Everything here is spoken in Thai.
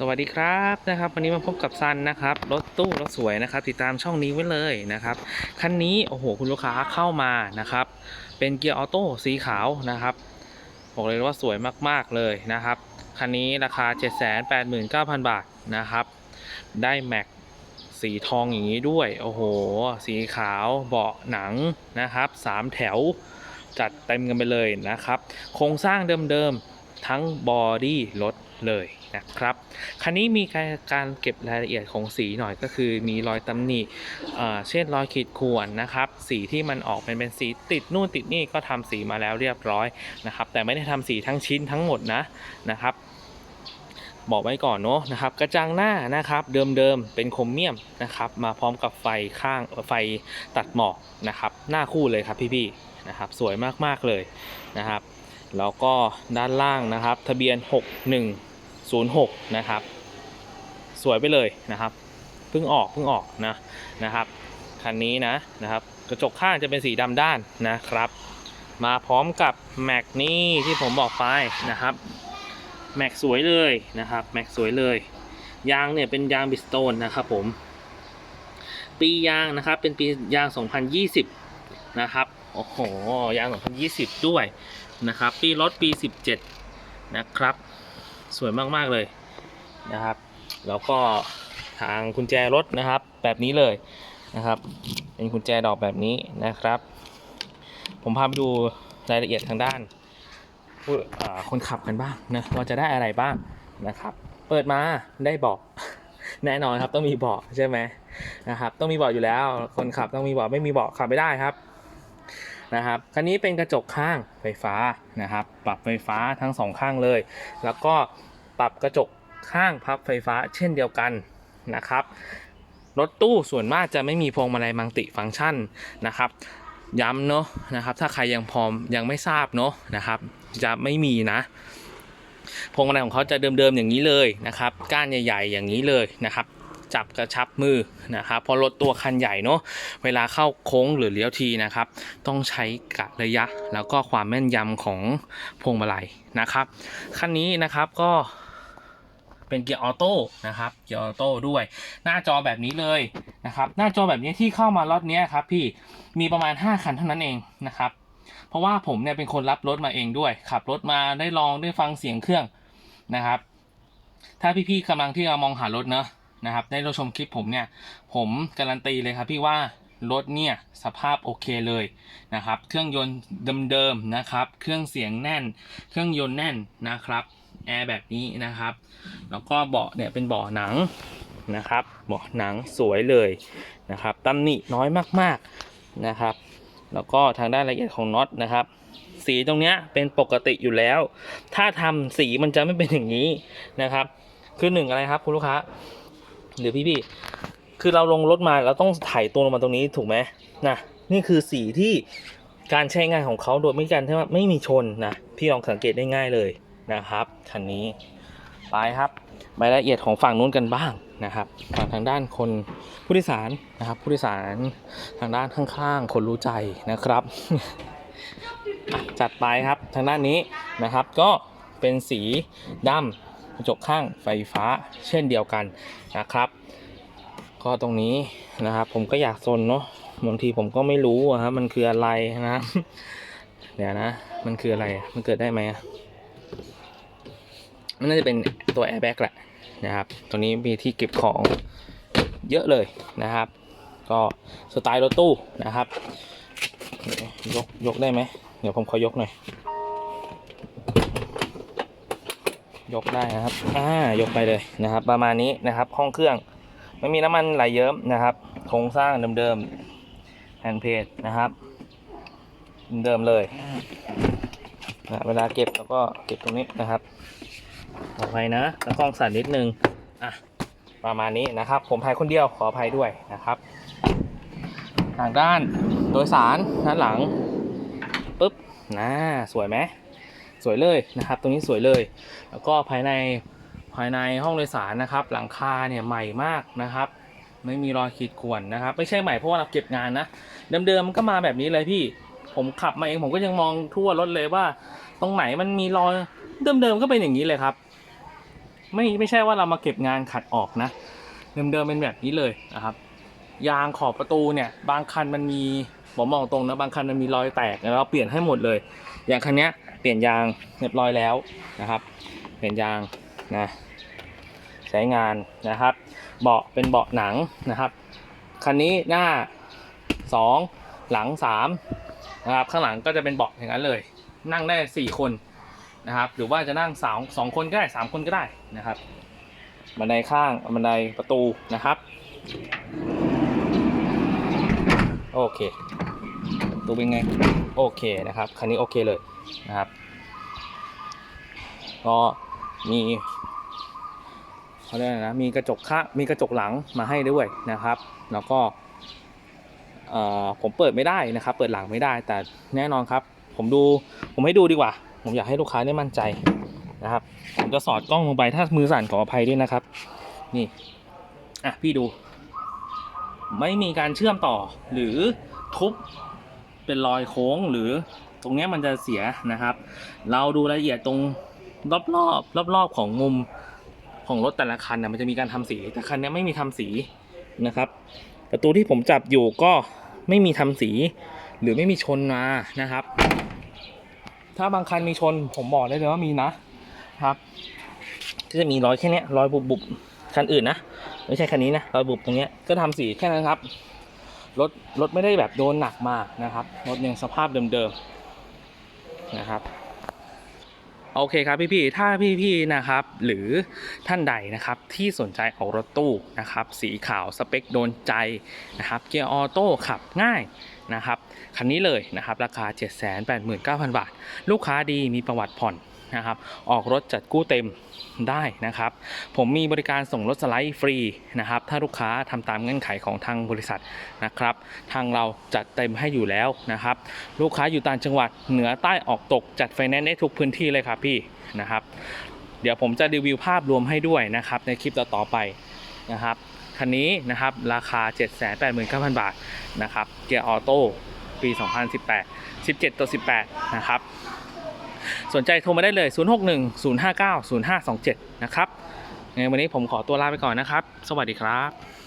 สวัสดีครับนะครับวันนี้มาพบกับซันนะครับรถตู้รถสวยนะครับ ติดตามช่องนี้ไว้เลยนะครับคันนี้โอ้โหคุณลูกค้าเข้ามานะครับ เป็นเกียร์ออโต้สีขาวนะครับบอกเลยว่าสวยมากๆเลยนะครับคันนี้ราคา 789,000 บาทนะครับ ได้แม็กสีทองอย่างนี้ด้วย โอ้โห สีขาวเบาะหนังนะครับสามแถวจัดเต็มกันไปเลยนะครับ โครงสร้างเดิมๆทั้งบอดี้รถเลย นะครับ คันนี้มีการการเก็บรายละเอียดของสีหน่อยก็คือมีรอยตำหนิเช่นรอยขีดข่วนนะครับ สีที่มันออกเป็นเป็นสีติดนู่นติดนี่ก็ทำสีมาแล้วเรียบร้อยนะครับ แต่ไม่ได้ทำสีทั้งชิ้นทั้งหมดนะนะครับ บอกไว้ก่อนเนาะนะครับ กระจังหน้านะครับ เดิมๆเป็นโครเมียมนะครับ มาพร้อมกับไฟข้างไฟตัดหมอกนะครับ หน้าคู่เลยครับพี่ๆนะครับ สวยมากๆเลยนะครับแล้วก็ด้านล่างนะครับ ทะเบียน 06 นะครับ สวยไปเลยนะครับ เพิ่งออกเพิ่งออกนะนะครับ คันนี้นะนะครับ กระจกข้างจะเป็นสีดำด้านนะครับ มาพร้อมกับแม็กนี่ที่ผมบอกไปนะครับแม็กสวยเลยนะครับแม็กสวยเลย ยางเนี่ยเป็นยางบิสโตนนะครับผม ปียางนะครับเป็นปียาง 2020 นะครับโอ้โหยาง 2020 ด้วยนะครับ ปีรถปี 17 นะครับ สวยมากๆเลยนะครับ แล้วก็ทางกุญแจรถนะครับ แบบนี้เลยนะครับ เป็นกุญแจดอกแบบนี้นะครับ ผมพาไปดูรายละเอียดทางด้านผู้คนขับกันบ้างนะว่าจะได้อะไรบ้างนะครับ เปิดมาได้เบอกแน่นอนครับต้องมีเบาะใช่ไหมนะครับ ต้องมีเบาะอยู่แล้ว คนขับต้องมีเบาะไม่มีเบาะขับไม่ได้ครับ นะครับคันนี้เป็นกระจกข้างไฟฟ้านะครับ ปรับไฟฟ้าทั้งสองข้างเลย แล้วก็ปรับกระจกข้างพับไฟฟ้าเช่นเดียวกันนะครับรถตู้ส่วนมากจะไม่มีพวงมาลัยมัลติฟังก์ชันนะครับย้ำเนาะนะครับ ถ้าใครยังพร้อมยังไม่ทราบเนาะนะครับ จะไม่มีนะพวงมาลัยของเขาจะเดิมๆอย่างนี้เลยนะครับ ก้านใหญ่ ๆ อย่างนี้เลยนะครับ จับกระชับมือนะครับพอรถตัวคันใหญ่เนาะเวลาเข้าโค้งหรือเลี้ยวทีนะครับ ต้องใช้กะระยะแล้วก็ความแม่นยำของพวงมาลัยนะครับคันนี้นะครับก็เป็นเกียร์ออโต้นะครับ เกียร์ออโต้ด้วย หน้าจอแบบนี้เลยนะครับ หน้าจอแบบนี้ที่เข้ามาล็อตนี้ครับพี่ มีประมาณ 5 คันเท่านั้นเองนะครับ เพราะว่าผมเนี่ยเป็นคนรับรถมาเองด้วย ขับรถมาได้ลองได้ฟังเสียงเครื่องนะครับ ถ้าพี่ๆกำลังที่จะมองหารถเนอะ นะครับ ได้รับชมคลิปผมเนี่ย ผมการันตีเลยครับพี่ว่ารถเนี่ยสภาพโอเคเลยนะครับ เครื่องยนต์เดิมๆนะครับ เครื่องเสียงแน่น เครื่องยนต์แน่นนะครับแอร์แบบนี้นะครับ แล้วก็เบาะเนี่ยเป็นเบาะหนังนะครับ เบาะหนังสวยเลยนะครับตำหนิน้อยมากๆนะครับ แล้วก็ทางด้านละเอียดของน็อตนะครับ สีตรงเนี้ยเป็นปกติอยู่แล้ว ถ้าทำสีมันจะไม่เป็นอย่างนี้นะครับ คือหนึ่งอะไรครับคุณลูกค้า หรือพี่ๆคือเราลงรถมาเราต้องถ่ายตัวลงมาตรงนี้ถูกไหมนะนี่คือสีที่การใช้งานของเขาโดยไม่การที่ว่าไม่มีชนนะพี่ลองสังเกตได้ง่ายเลยนะครับคันนี้ไปครับรายละเอียดของฝั่งนู้นกันบ้างนะครับฝั่งทางด้านคนผู้โดยสารนะครับ ผู้โดยสารทางด้านข้างๆคนรู้ใจนะครับจัดไปครับทางด้านนี้นะครับก็เป็นสีดำ กระจกข้างไฟฟ้าเช่นเดียวกันนะครับ ก็ตรงนี้นะครับ ผมก็อยากซนเนาะบางทีผมก็ไม่รู้อะครับมันคืออะไรนะเดี๋ยวนะ มันคืออะไรมันเกิดได้ไหมมันน่าจะเป็นตัวแอร์แบ็กแหละนะครับตัวนี้มีที่เก็บของเยอะเลยนะครับ ก็สไตล์รถตู้นะครับ ยกยกได้ไหมเดี๋ยวผมขอยกหน่อย ยกได้นะครับ อ่ายกไปเลยนะครับ ประมาณนี้นะครับ ห้องเครื่อง ไม่มีน้ำมันไหลเยิ้มนะครับ โครงสร้างเดิมๆแฮนด์เพจนะครับเดิมเลยนะเวลาเก็บแล้วก็เก็บตรงนี้นะครับขออภัยนะแล้วกล้องสั่นนิดนึงอะประมาณนี้นะครับ ผมถ่ายคนเดียวขออภัยด้วยนะครับ ทางด้านโดยสารด้านหลังปุ๊บนะสวยไหม สวยเลยนะครับ ตรงนี้สวยเลย แล้วก็ภายในภายในห้องโดยสารนะครับ หลังคาเนี่ยใหม่มากนะครับ ไม่มีรอยขีดข่วนนะครับ ไม่ใช่ใหม่เพราะว่าเราเก็บงานนะเดิมๆมันก็มาแบบนี้เลยพี่ ผมขับมาเองผมก็ยังมองทั่วรถเลยว่า ตรงไหนมันมีรอยเดิมๆก็เป็นอย่างนี้เลยครับ ไม่ไม่ใช่ว่าเรามาเก็บงานขัดออกนะ เดิมๆเป็นแบบนี้เลยนะครับ ยางขอบประตูเนี่ย บางคันมันมีผมมองตรงนะบางคันมันมีรอยแตกแล้วเราเปลี่ยนให้หมดเลย อย่างคันเนี้ย เปลี่ยนยางเรียบร้อยแล้วนะครับ เปลี่ยนยางนะใช้งานนะครับ เบาะเป็นเบาะหนังนะครับคันนี้หน้าสองหลังสามนะครับข้างหลังก็จะเป็นเบาะอย่างนั้นเลย นั่งได้สี่คนนะครับหรือว่าจะนั่งสองสองคนก็ได้สามคนก็ได้นะครับบันไดข้างบันไดประตูนะครับโอเคประตูเป็นไงโอเคนะครับคันนี้โอเคเลย นะครับ ก็มีเขาเรียกอะไรนะมีกระจกข้างมีกระจกหลังมาให้ด้วยนะครับ แล้วก็ผมเปิดไม่ได้นะครับ เปิดหลังไม่ได้ แต่แน่นอนครับ ผมดูผมให้ดูดีกว่า ผมอยากให้ลูกค้าได้มั่นใจนะครับ ผมจะสอดกล้องลงไปถ้ามือสั่นขออภัยด้วยนะครับ นี่อะพี่ดู ไม่มีการเชื่อมต่อหรือทุบเป็นรอยโค้งหรือ ตรงนี้มันจะเสียนะครับ เราดูรายละเอียดตรงรอบรอบรอบรอบๆของมุมของรถแต่ละคันนะมันจะมีการทำสีแต่คันนี้ไม่มีทำสีนะครับประตูที่ผมจับอยู่ก็ไม่มีทำสี หรือไม่มีชนมานะครับ ถ้าบางคันมีชนผมบอกได้เลยว่ามีนะครับก็จะมีรอยแค่นี้รอยบุบบุบคันอื่นนะไม่ใช่คันนี้นะรอยบุบตรงนี้ก็ทำสีแค่นั้นครับรถรถไม่ได้แบบโดนหนักมากนะครับรถยังสภาพเดิมๆ นะครับโอเคครับพี่ๆ ถ้าพี่ๆ นะครับ หรือท่านใดนะครับที่สนใจออกรถตู้นะครับ สีขาวสเปคโดนใจนะครับ เกียร์ออโต้ขับง่ายนะครับ คันนี้เลยนะครับ ราคา 789,000 บาท ลูกค้าดีมีประวัติผ่อน นะครับ ออกรถจัดกู้เต็มได้นะครับ ผมมีบริการส่งรถสไลด์ฟรีนะครับ ถ้าลูกค้าทำตามเงื่อนไขของทางบริษัทนะครับ ทางเราจัดเต็มให้อยู่แล้วนะครับ ลูกค้าอยู่ต่างจังหวัดเหนือใต้ออกตกจัดไฟแนนซ์ได้ทุกพื้นที่เลยครับพี่นะครับ เดี๋ยวผมจะรีวิวภาพรวมให้ด้วยนะครับ ในคลิปต่อๆไปนะครับคันนี้นะครับราคา 789,000 บาทนะครับ เกียร์ออโต้ปี 2018 17ตัว18 นะครับ สนใจโทรมาได้เลย 061 059 0527 นะครับงั้นวันนี้ผมขอตัวลาไปก่อนนะครับ สวัสดีครับ